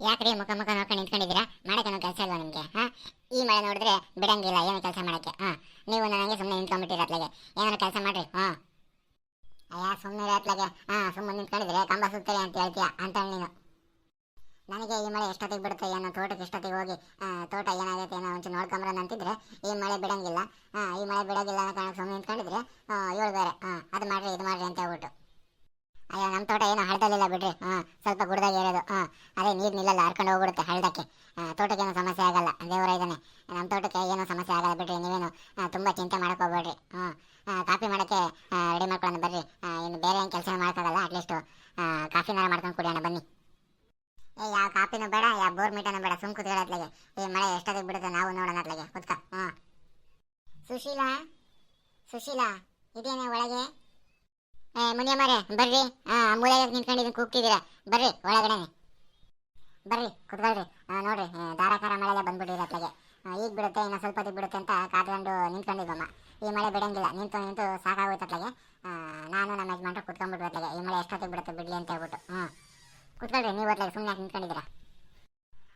ಯಾಕ್ರಿ ಮುಖ ಮುಖ ನೋಡ್ಕೊಂಡು ನಿಂತ್ಕೊಂಡಿದ್ದೀರಾ? ಮಾಡಕ್ಕೆ ಕೆಲಸ ಇಲ್ವಾ ನಿಮಗೆ, ಹಾಂ? ಈ ಮಳೆ ನೋಡಿದ್ರೆ ಬಿಡಂಗಿಲ್ಲ, ಏನು ಕೆಲಸ ಮಾಡೋಕ್ಕೆ, ಹಾಂ? ನೀವು ನನಗೆ ಸುಮ್ಮನೆ ನಿಂತ್ಕೊಂಡ್ಬಿಟ್ಟಿರತ್ಲಾಗೆ ಏನಾರು ಕೆಲಸ ಮಾಡ್ರಿ, ಹಾಂ? ಅಯ್ಯ ಸುಮ್ಮನೆ ಅತ್ಲಾಗೆ, ಹಾಂ? ಸುಮ್ಮನೆ ನಿಂತ್ಕೊಂಡಿದ್ರೆ ಕಂಬ ಸುತ್ತಲಿ ಅಂತ ಹೇಳ್ತೀಯ? ಅಂತ ನೀನು. ನನಗೆ ಈ ಮಳೆ ಎಷ್ಟೊತ್ತಿಗೆ ಬಿಡುತ್ತೆ ಏನೋ, ತೋಟಕ್ಕೆ ಎಷ್ಟೊತ್ತಿಗೆ ಹೋಗಿ ತೋಟ ಏನಾಗುತ್ತೆ ಏನೋ ಒಂಚೂರು ನೋಡ್ಕೊಂಬರೋಣ ಅಂತಿದ್ರೆ, ಈ ಮಳೆ ಬಿಡಂಗಿಲ್ಲ, ಹಾಂ? ಈ ಮಳೆ ಬಿಡೋಂಗಿಲ್ಲ ಅನ್ನೋ ಸುಮ್ಮನೆ ನಿಂತ್ಕೊಂಡಿದ್ರೆ ಏಳು ಬೇರೆ, ಹಾಂ? ಅದು ಮಾಡಿರಿ, ಇದು ಮಾಡಿರಿ ಅಂತ ಹೇಳ್ಬಿಟ್ಟು. ಅಯ್ಯೋ ನಮ್ಮ ತೋಟ ಏನೋ ಹಳ್ಳದಲ್ಲಿಲ್ಲ ಬಿಡ್ರಿ. ಹಾಂ, ಸ್ವಲ್ಪ ಗುಡ್ದಾಗ ಇರೋದು. ಹಾಂ, ಅದೇ ನೀರು ನಿಲ್ಲಲ್ಲ, ಹರ್ಕೊಂಡು ಹೋಗ್ಬಿಡುತ್ತೆ ಹಳ್ಳಕ್ಕೆ ತೋಟಕ್ಕೆ ಏನೋ ಸಮಸ್ಯೆ ಆಗಲ್ಲ. ದೇವರ ಇದ್ದಾನೆ. ನಮ್ಮ ತೋಟಕ್ಕೆ ಏನೋ ಸಮಸ್ಯೆ ಆಗಲ್ಲ ಬಿಡ್ರಿ, ನೀವೇನು ತುಂಬ ಚಿಂತೆ ಹೋಗ್ಬೇಡ್ರಿ ಹಾಂ ಕಾಫಿ ಮಾಡೋಕ್ಕೆ ರೆಡಿ ಮಾಡ್ಕೊಳ್ಳೋಣ ಬರ್ರಿ. ಇನ್ನು ಬೇರೆ ಏನು ಕೆಲಸ ಮಾಡೋಕ್ಕಾಗಲ್ಲ ಅಟ್ಲೀಸ್ಟು ಕಾಫಿನಾರ ಮಾಡ್ಕೊಂಡು ಕುಡಿಯೋಣ, ಬನ್ನಿ. ಏ, ಯಾವ ಕಾಫಿನೂ ಬೇಡ, ಯಾವ ಬೋರ್ ಮೀಟನೂ ಬೇಡ, ಸುಮ್ ಕುತ್ಕೊಳ್ಳತ್ಲಾಗೆ ಈ ಮಳೆ ಎಷ್ಟೊತ್ತಿಗೆ ಬಿಡುತ್ತೆ ನಾವು ನೋಡೋಣ ಅತ್ಲಾಗೆ ಕುತ್ಕ ಹಾಂ. ಸುಶೀಲಾ? ಸುಶೀಲಾ, ಇದೇನೇ ಒಳಗೆ? ಮುನಿಯಮ್ಮರೇ, ಬರ್ರಿ. ಆ ಮೂಲೆಗೆ ನಿಂತ್ಕೊಂಡಿದ್ದೀನಿ ಕೂಗ್ತಿದ್ದೀರಾ. ಬರ್ರಿ ಒಳಗಡೆ ಬರ್ರಿ, ಕುತ್ಕೊಳ್ರಿ. ನೋಡ್ರಿ ಧಾರಾಕಾರ ಮಳೆಲ್ಲ ಬಂದ್ಬಿಟ್ಟಿದೆ ಅತ್ಲಾಗೆ ಈಗ ಬಿಡುತ್ತೆ, ಇನ್ನು ಸ್ವಲ್ಪ ಹೊತ್ತಿಗೆ ಬಿಡುತ್ತೆ ಅಂತ ಕಾದ್ಕೊಂಡು ನಿಂತ್ಕೊಂಡಿದ್ದಮ್ಮ ಈ ಮಳೆ ಬಿಡಂಗಿಲ್ಲ, ನಿಂತು ನಿಂತು ಸಾಕಾಗೋಯ್ತು ನಾನು ನಮ್ಮ ಯಜಮಾನ್ರು ಅತ್ಲಾಗೆ ಈ ಮಳೆ ಎಷ್ಟೊತ್ತಿಗೆ ಬಿಡುತ್ತೆ ಬಿಡ್ಲಿ ಅಂತ ಹೇಳ್ಬಿಟ್ಟು. ಹ್ಞೂ ಕುತ್ಕೊಳ್ರಿ, ನೀವು ಅತ್ಲಾಗೆ ಸುಮ್ಮನೆ ನಿಂತ್ಕೊಂಡಿದ್ದೀರಾ?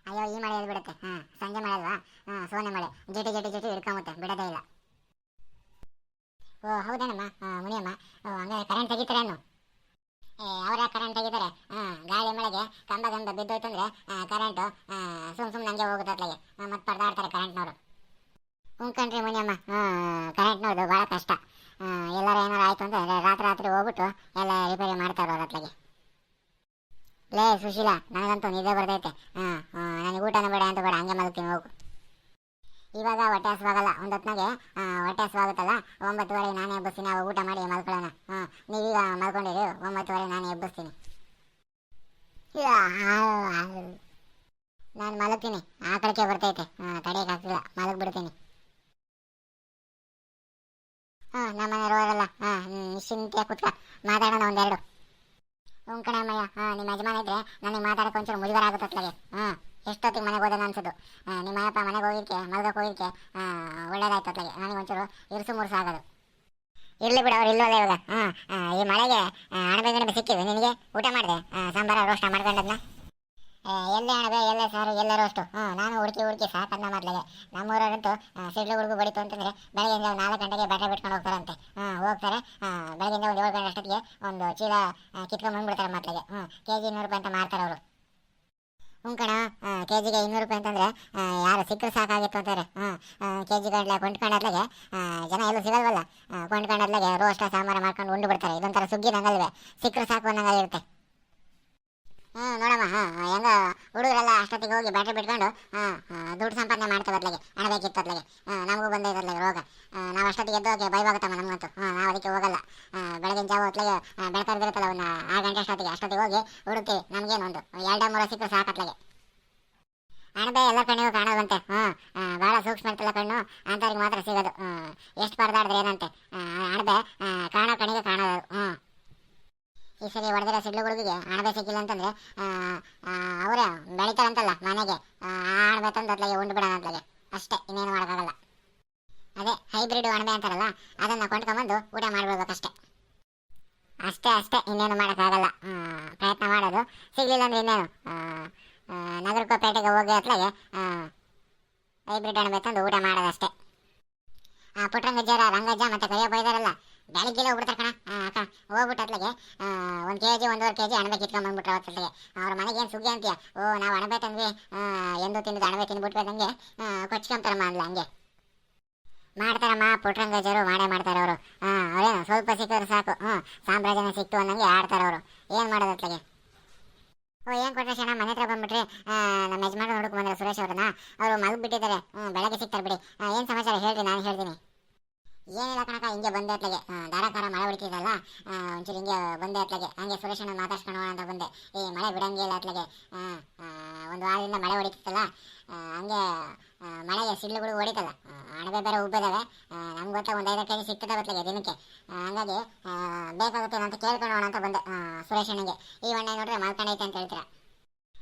ಅಯ್ಯೋ, ಈ ಮಳೆ ಎಲ್ಲಿ ಬಿಡುತ್ತೆ? ಹಾಂ ಸಂಜೆ ಮಳೆ ಅಲ್ವಾ? ಹಾಂ ಸೋನೆ ಮಳೆ. ಜಟಿ ಜಟಿ ಜಟಿ ಹಿಡ್ಕೊಂಬತ್ತೆ, ಬಿಡೋದೇ ಇಲ್ಲ. ಓ, ಹೌದೇನಮ್ಮ. ಮುನಿಯಮ್ಮ. ಹಂಗಾರೆ ಕರೆಂಟ್ ತೆಗಿತಾರೇನು ಅವರ ಕರೆಂಟ್ ತೆಗಿತಾರೆ? ಗಾಳಿ ಮಳೆಗೆ ಕಂಬ ಗಂಬ ಬಿದ್ದೋಯ್ತು ಅಂದರೆ ಕರೆಂಟು ಸುಮ್ ಸುಮ್ಮನೆ ಹಂಗೆ ಹೋಗುತ್ತೆ ಅತ್ಲಾಗೆ ಮತ್ತೆ ಪರದಾಡ್ತಾರೆ ಕರೆಂಟ್ನವರು ಉಂಕಂಡ್ರಿ ಮುನಿಯಮ್ಮ. ಕರೆಂಟ್ ಕರೆಂಟ್ನವ್ರದ್ದು ಭಾಳ ಕಷ್ಟ. ಎಲ್ಲರೂ ಏನಾರು ಆಯ್ತು ಅಂದರೆ ರಾತ್ರಿ ರಾತ್ರಿ ಹೋಗ್ಬಿಟ್ಟು ಎಲ್ಲ ರಿಪೇರಿ ಮಾಡ್ತಾರೆ ಅವ್ರ ಲೇ ಸುಶೀಲಾ, ನನಗಂತೂ ನಿದ್ದೆ ಬರ್ತೈತೆ ಹಾಂ ನನಗೆ ಊಟನೂ ಬೇಡ ಅಂತ ಬೇಡ, ಹಂಗೆ ಮಲಗ್ತೀನಿ ಹೋಗು. ಇವಾಗ ಹೊಟ್ಟೆ ಹಸುವಾಗಲ್ಲ ಒಂದು ಹೊತ್ನಾಗೆ ಹೊಟ್ಟೆ ಹಸುವಾಗುತ್ತಲ್ಲ ಒಂಬತ್ತುವರೆ ನಾನೇ ಎಬ್ಬಿಸ್ತೀನಿ. ಅವಾಗ ಊಟ ಮಾಡಿ ಮಲ್ಕೊಳ್ಳೋಣ. ಹಾಂ, ನೀವೀಗ ಮಲ್ಕೊಂಡಿರಿ. ಒಂಬತ್ತುವರೆ ನಾನೇ ಎಬ್ಬಿಸ್ತೀನಿ. ನಾನು ಮಲಗ್ತೀನಿ. ಆ ಕಡೆಗೆ ಬರ್ತೈತೆ. ಹಾಂ ತಡೆಯೋಕ್ಕಾಗ್ತಿಲ್ಲ ಮಲಗ್ಬಿಡ್ತೀನಿ. ಹಾಂ, ನಮ್ಮ ಮನೆಯವ್ರಲ್ಲ ಹಾಂ ನಿಶ್ಚಿಂತೆ ಕುತ್ಕ ಮಾತಾಡೋಣ ಒಂದೆರಡು. ಹ್ಞೂ ಕಣಮ್ಮಯ್ಯ. ಹಾಂ, ನಿಮ್ಮ ಯಜಮಾನ ಇದ್ರೆ ನನಗೆ ಮಾತಾಡೋಕೆ ಒಂಚೂರು ಮುಜುಗರ ಆಗುತ್ತೆ ಹಾಂ. ಎಷ್ಟೊತ್ತಿಗೆ ಮನೆಗೆ ಹೋದನ ಅನ್ಸೋದು. ನಿಮ್ಮ ಅಪ್ಪ ಮನೆಗೆ ಹೋಗಿರ್ಕೆ ಮಲ್ಗಕ್ಕೆ ಹೋಗಿರ್ಕೆ ಒಳ್ಳೇದಾಯ್ತು ಅತ್ಲಾಗೆ. ನನಗೆ ಒಂಚೂರು ಇರ್ಸು ಮುರ್ಸು ಆಗೋದು. ಇರ್ಲಿ ಬಿಡು ಅವ್ರು ಇಲ್ಲವಲ್ಲ ಇವಾಗ. ಹಾಂ ಈ ಮಳೆಗೆ ಅಣಬೆ ಗಣಬೆ ಸಿಕ್ಕಿದೆ ನಿನಗೆ ಊಟ ಮಾಡಿದೆ? ಸಾಂಬಾರ ರೋಷ್ಟ ಮಾಡ್ಕೊಂಡದ್ನ? ಎಲ್ಲೇ ಅಣಬೆ, ಎಲ್ಲ ಸಾರು, ಎಲ್ಲ ರೋಸ್ಟು? ಹ್ಞೂ, ನಾನು ಹುಡುಕಿ ಹುಡುಕಿ ಸಾಕನ್ನ ಮೊದಲಿಗೆ. ಸಿಡ್ಲು ಹುಡುಗು ಬಡಿತು ಅಂತಂದರೆ ಬೆಳಗ್ಗೆಯಿಂದ ಒಂದು ನಾಲ್ಕು ಗಂಟೆಗೆ ಬಟ್ಟೆ ಬಿಟ್ಕೊಂಡು ಹೋಗ್ತಾರಂತೆ. ಹಾಂ ಹೋಗ್ತಾರೆ. ಬೆಳಗ್ಗೆಯಿಂದ ಒಂದು ಏಳು ಗಂಟೆ ಅಷ್ಟೊತ್ತಿಗೆ ಒಂದು ಚೀಲ ಕಿತ್ಕೊಂಡ್ ಬಂದ್ಬಿಡ್ತಾರೆ ಮೊದಲಿಗೆ. ಹ್ಞೂ ಕೆ ಜಿ ನೂರು ರೂಪಾಯಿ ಅಂತ ಮಾರ್ತಾರೆ ಅವರು. ಹ್ಞೂ ಕಣ. ಕೆ ಜಿಗೆ ಇನ್ನೂರು ರೂಪಾಯಿ ಅಂತಂದರೆ ಯಾರು ಸಿಕ್ಕರು ಸಾಕಾಗಿತ್ತು ಅಂತಾರೆ. ಹಾಂ ಕೆ ಜಿ ಗಂಟ್ಲೆ ಕೊಂಡ್ಕೊಂಡದ್ಲಾಗೆ ಜನ ಎಲ್ಲೂ ಸಿಗಲ್ವಲ್ಲ. ಕೊಂಡ್ಕೊಂಡದ್ಲಾಗೆ ರೋಷ್ಟ ಸಾಂಬಾರು ಮಾಡ್ಕೊಂಡು ಉಂಡು ಬಿಡ್ತಾರೆ. ಇದೊಂಥರ ಸುಗ್ಗಿ ನಂಗಲ್ವೇ. ಸಿಕ್ಕರು ಸಾಕು ಅನ್ನಂಗಾಗಿರುತ್ತೆ ಹ್ಞೂ ನೋಡಮ್ಮ ಹಾಂ ಹೆಂಗ ಹುಡುಗರೆಲ್ಲ ಅಷ್ಟೊತ್ತಿಗೆ ಹೋಗಿ ಬ್ಯಾಟ್ರಿ ಬಿಟ್ಕೊಂಡು ಹಾಂ ದುಡ್ಡು ಸಂಪಾದನೆ ಮಾಡ್ತಾ ಬದ್ಲಿಗೆ ಹಣ ಬೇಕಿತ್ತು ಅದ್ಲಾಗೆ ಹಾಂ ನಮಗೂ ಬಂದೇ ಅದ್ಲಾಗೆ ರೋಗ. ನಾವು ಅಷ್ಟೊತ್ತಿಗೆ ಎದ್ದು ಭಯವಾಗುತ್ತಮ್ಮ ನಮಗಂತೂ. ಹಾಂ ನಾವು ಅದಕ್ಕೆ ಹೋಗಲ್ಲ. ಬೆಳಗಿನ ಜಾವ ಹೊತ್ಲಾಗೆ ಬೆಳಕರ್ದಿರುತ್ತಲ್ಲ ಒಂದು ಆರು ಗಂಟೆ ಅಷ್ಟೊತ್ತಿಗೆ ಅಷ್ಟೊತ್ತಿಗೆ ಹೋಗಿ ಹುಡುಕ್ತೀವಿ ನಮಗೇನು ಒಂದು ಎರಡ ಮೂರು ಸಿಕ್ಕರು ಸಾಕತ್ಲಾಗೆ ಅಣಬೆ ಎಲ್ಲ ಕಣ್ಣಿಗೂ ಕಾಣೋದಂತೆ ಹಾಂ ಭಾಳ ಸೂಕ್ಷ್ಮ ಇರ್ತಲ್ಲ ಕಣ್ಣು, ಅಂಥವ್ರಿಗೆ ಮಾತ್ರ ಸಿಗೋದು. ಎಷ್ಟು ಪರದಾಡಿದ್ರೆ ಏನಂತೆ? ಅಣಬೆ ಕಾಣೋ ಕಣ್ಣಿಗೆ ಕಾಣೋದು ಹ್ಞೂ ಈ ಸರಿ ಹೊಡೆದಿರೋ ಸಿಡ್ಲುಗಳಿಗೆ ಅಣಬೆ ಸಿಕ್ಕಿಲ್ಲ ಅಂತಂದ್ರೆ ಅವರ ಬೆಳಿತಾರಂತಲ್ಲ ಮನೆಗೆ ಆ ಅಣಬೆ ತಂದು ಅತ್ಲಾಗೆ ಉಂಡು ಬಿಡೋಣ ಅತ್ಲಾಗೆ ಅಷ್ಟೇ ಇನ್ನೇನು ಮಾಡೋಕ್ಕಾಗಲ್ಲ. ಅದೇ ಹೈಬ್ರಿಡ್ ಅಣಬೆ ಅಂತಾರಲ್ಲ ಅದನ್ನು ಕೊಂಡ್ಕೊಂಬಂದು ಊಟ ಮಾಡ್ಬಿಡ್ಬೇಕಷ್ಟೇ. ಅಷ್ಟೇ ಅಷ್ಟೇ ಇನ್ನೇನು ಮಾಡೋಕ್ಕಾಗಲ್ಲ. ಪ್ರಯತ್ನ ಮಾಡೋದು. ಸಿಗಲಿಲ್ಲ ಅಂದ್ರೆ ಇನ್ನೇನು? ಆ, ಆ, ನಗರಕ್ಕೋ ಪೇಟೆಗೆ ಹೋಗಿ ಅತ್ಲಾಗೆ ಹೈಬ್ರಿಡ್ ಅಣಬೆ ತಂದು ಊಟ ಮಾಡೋದಷ್ಟೇ. ಆ ಪುಟ್ರಂಗಜ್ಜರ ರಂಗಜ್ಜ ಮತ್ತೆ ಕೈಯಪ್ಪ ಇದಾರಲ್ಲ ಬೆಳಗ್ಗೆಲ್ಲ ಹೋಗ್ಬಿಡ್ತಾರೆ ಕಣ. ಅಕ್ಕ ಹೋಗ್ಬಿಟ್ಟು ಒಂದು ಕೆ ಜಿ ಒಂದೂವರೆ ಕೆ ಜಿ ಅಣಬೆ ಕಿತ್ಕೊಂಡ್ಬಂದ್ಬಿಟ್ರೆ ಅವತ್ತಲ್ಲಿಗೆ ಅವತ್ತಲ್ಲಿ ಅವ್ರ ಮನೆಗೆ ಏನು ಸುಗ್ಗಿ ಅಂತೀಯ? ಓ, ನಾವು ಅಣಬೆ ತಂದ್ವಿ. ಎಂದು ತಿಂದು ಅಣಬೆ ತಿಂದ್ಬಿಟ್ಬೇಕಂಗೆ ಕೊಚ್ಕೊಂತಾರಮ್ಮ ಅಂದ್ಲ ಹಂಗೆ. ಮಾಡ್ತಾರಮ್ಮ, ಪುಟ್ರಂಗಜರು ಮಾಡೇ ಮಾಡ್ತಾರೆ ಅವರು. ಹಾಂ ಅವ್ರೇನು, ಸ್ವಲ್ಪ ಸಿಕ್ಕಿದ್ರೆ ಸಾಕು. ಹ್ಞೂ ಸಾಮ್ರಾಜ್ಯನ ಸಿಕ್ತು ಅನ್ನಂಗೆ ಆಡ್ತಾರೆ ಅವರು. ಏನು ಮಾಡೋದು ಅತ್ಲಾಗೆ ಓ, ಏನು ಕೊಟ್ಟರೆ ಶಣ ಮನೆ ಹತ್ರ ಬಂದ್ಬಿಟ್ರಿ. ನಮ್ಮ ಯಜಮಾನ ನೋಡ್ಕೊಂಡ್ಬಂದ್ರೆ ಬಂದ್ರೆ ಸುರೇಶ್ ಅವ್ರನ್ನ. ಅವರು ಮಲಗಿಬಿಟ್ಟಿದ್ದಾರೆ. ಹ್ಞೂ ಬೆಳಗ್ಗೆ ಸಿಗ್ತಾರೆ ಬಿಡಿ. ಏನು ಸಮಾಚಾರ ಹೇಳ್ರಿ, ನಾನು ಹೇಳ್ತೀನಿ. ಏನಿಲ್ಲ ಕಣಕ ಹಿಂಗೆ ಬಂದೆ ಅತ್ಲಾಗೆ ಧಾರಾಕಾರ ಮಳೆ ಹೊಡಿತಿದ್ದಲ್ಲ ಒಂಚೂರು ಹಿಂಗೆ ಬಂದೆ ಅತ್ಲಾಗೆ ಹಂಗೆ ಸುರೇಶನ ಮಾತಾಡ್ಸ್ಕೊಂಡು ಅಂತ ಬಂದೆ. ಈ ಮಳೆ ಆ, ಆ, ಒಂದು ವಾರದಿಂದ ಮಳೆ ಹೊಡಿತಿತ್ತಲ್ಲ ಹಂಗೆ ಮಳೆಗೆ ಸಿಡ್ಲುಗಳು ಹೊಡಿತಲ್ಲ ಅಣಬೆ ಬೇರೆ ಉಬ್ಬಿದಾವೆ. ನಮ್ಗೆ ಗೊತ್ತಾ ಒಂದು ಐದು ಕೆಜಿ ಸಿಗ್ತದೆ ಅತ್ಲಾಗೆ ದಿನಕ್ಕೆ. ಹಂಗಾಗಿ ಬೇಕಾಗುತ್ತೆ ಅಂತ ಕೇಳ್ಕೊಂಡು ಹೋಗೋಣ ಅಂತ ಬಂದೆ ಸುರೇಶನಿಗೆ ಈ ಒಣ್ಣೆ ನೋಡ್ರೆ ಮಲ್ಕೊಂಡೈತೆ ಅಂತ ಹೇಳ್ತೀರಾ.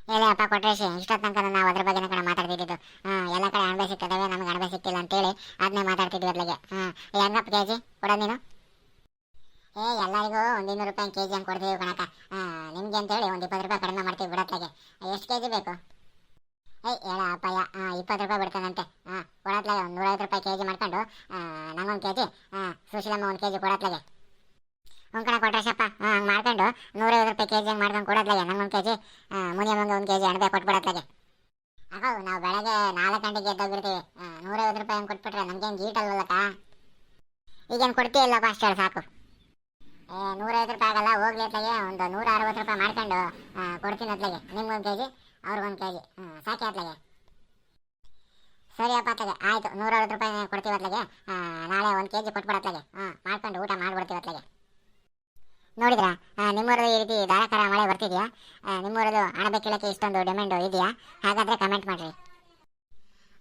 ಹೇಳಿ ಅಪ್ಪ ಕೊಟ್ರೇಶಿ ಇಷ್ಟೊತ್ತು ತನಕ ನಾವು ಅದ್ರ ಬಗ್ಗೆ ಕಡೆ ಮಾತಾಡ್ತಿದ್ದು ಹಾಂ, ಎಲ್ಲ ಕಡೆ ಅಣಬೆ ಸಿಗ್ತದವೆ ನಮ್ಗೆ ಅಣಬೆ ಸಿಕ್ಕಿಲ್ಲ ಅಂತೇಳಿ ಅದನ್ನೇ ಮಾತಾಡ್ತಿದ್ವಿ ಅದ್ಲಾಗೆ ಹಾಂ ಹೆಂಗಪ್ಪ ಕೆ ಜಿ ಕೊಡೋ ನೀನು? ಏ, ಎಲ್ಲರಿಗೂ ಒಂದು ಇನ್ನೂರು ರೂಪಾಯಿ ಕೆ ಜಿ ಹಂಗೆ ಕೊಡ್ತೀವಿ ಕಣಕ ನಿಮಗೆ ಅಂತೇಳಿ ಒಂದು ಇಪ್ಪತ್ತು ರೂಪಾಯಿ ಕಡಿಮೆ ಮಾಡ್ತೀವಿ ಬಿಡತ್ಲಾಗೆ. ಎಷ್ಟು ಕೆ ಜಿ ಬೇಕು? ಏಯ್ ಹೇಳ, ಅಪ್ಪಯ್ಯ ಇಪ್ಪತ್ತು ರೂಪಾಯಿ ಬಿಡ್ತಾನಂತೆ. ಹಾಂ, ಕೊಡತ್ಲಾಗೆ ಒಂದು ನೂರೈವತ್ತು ರೂಪಾಯಿ ಕೆ ಜಿ ಮಾಡ್ಕೊಂಡು ನಂಗೊಂದು ಕೆ ಜಿ ಹಾಂ, ಸುಶೀಲಮ್ಮ ಒಂದು ಕೆ ಜಿ ಕೊಡತ್ಲಾಗೆ. ಒಂದು ಕಡೆ ಕೊಟ್ರಶಪ್ಪ ಹಂಗೆ ಮಾಡ್ಕೊಂಡು ನೂರೈವತ್ತು ರೂಪಾಯಿ ಕೆ ಜಿ ಹಂಗೆ ಮಾಡ್ಕೊಂಡು ಕೊಡತ್ಲಾಗೆ ನಂಗೊಂದು ಕೆ ಜಿ ಮುನಿಯಮ್ಮಂಗೆ ಒಂದು ಕೆ ಜಿ ಅಣಬೆ ಕೊಟ್ಬಿಡತ್ಲಾಗೆ ಅಗೋ, ನಾವು ಬೆಳಗ್ಗೆ ನಾಲ್ಕು ಗಂಟೆಗೆ ಎದ್ದೋಗಿರ್ತೀವಿ ನೂರೈವತ್ತು ರೂಪಾಯಿ ಹಂಗೆ ಕೊಟ್ಬಿಟ್ರೆ ನಮ್ಗೇನು ಗೀಟಲ್ವಲ್ಲಕ್ಕ ಈಗೇನು ಕೊಡ್ತೀಯಲ್ಲಪ್ಪ ಅಷ್ಟು ಅಷ್ಟೇ ಸಾಕು. ಏ, ನೂರೈವತ್ತು ರೂಪಾಯಿ ಆಗಲ್ಲ, ಹೋಗ್ಲಿ ಅತ್ಲಾಗೆ ಒಂದು ನೂರ ಅರವತ್ತು ರೂಪಾಯಿ ಮಾಡ್ಕೊಂಡು ಕೊಡ್ತೀನಿ ಅತ್ಲಾಗೆ ನಿಮ್ಗೊಂದು ಕೆ ಜಿ ಅವ್ರಿಗೊಂದು ಕೆ ಜಿ ಸಾಕಿ ಅತ್ಲಾಗೆ ಸರಿ ಅಪ್ಪ ಅತ್ಲಾಗೆ, ಆಯಿತು. ನೂರೈವತ್ತು ರೂಪಾಯಿ ಕೊಡ್ತೀವಿ ಅತ್ಲಾಗೆ ನಾಳೆ ಒಂದು ಕೆ ಜಿ ಕೊಟ್ಬಿಡತ್ಲಾಗೆ ಹಾಂ, ಮಾಡ್ಕೊಂಡು ಊಟ ಮಾಡಿಬಿಡ್ತೀವಿ ಅತ್ಲಾಗೆ ನೋಡಿದ್ರಾ? ನಿಮ್ಮೂರಲ್ಲಿ ಈ ರೀತಿ ಧಾರಾಕಾರ ಮಳೆ ಬರ್ತಿದೆಯಾ? ನಿಮ್ಮೂರದು ಅಣಬೆ ಕೀಳಕ್ಕೆ ಇಷ್ಟೊಂದು ಡಿಮ್ಯಾಂಡು ಇದೆಯಾ? ಹಾಗಾದರೆ ಕಮೆಂಟ್ ಮಾಡಿರಿ.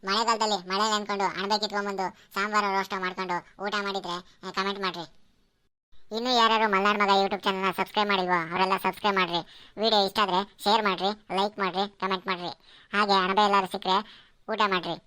ಮಳೆಗಾಲದಲ್ಲಿ ಮಳೆ ನೆನ್ಕೊಂಡು ಅಣಬೆ ಕಿತ್ಕೊಂಬಂದು ಸಾಂಬಾರು ರೋಸ್ಟ್ ಮಾಡ್ಕೊಂಡು ಊಟ ಮಾಡಿದರೆ ಕಮೆಂಟ್ ಮಾಡಿರಿ. ಇನ್ನೂ ಯಾರ್ಯಾರು ಮಲ್ನಾಡ್ ಮಗ ಯೂಟ್ಯೂಬ್ ಚಾನಲ್ನ ಸಬ್ಸ್ಕ್ರೈಬ್ ಮಾಡಿಲ್ವೋ, ಅವರೆಲ್ಲ ಸಬ್ಸ್ಕ್ರೈಬ್ ಮಾಡಿರಿ. ವಿಡಿಯೋ ಇಷ್ಟ ಆದರೆ ಶೇರ್ ಮಾಡಿರಿ ಲೈಕ್ ಮಾಡಿರಿ ಕಮೆಂಟ್ ಮಾಡಿರಿ. ಹಾಗೆ ಅಣಬೆ ಎಲ್ಲರೂ ಸಿಕ್ಕರೆ ಊಟ ಮಾಡಿರಿ.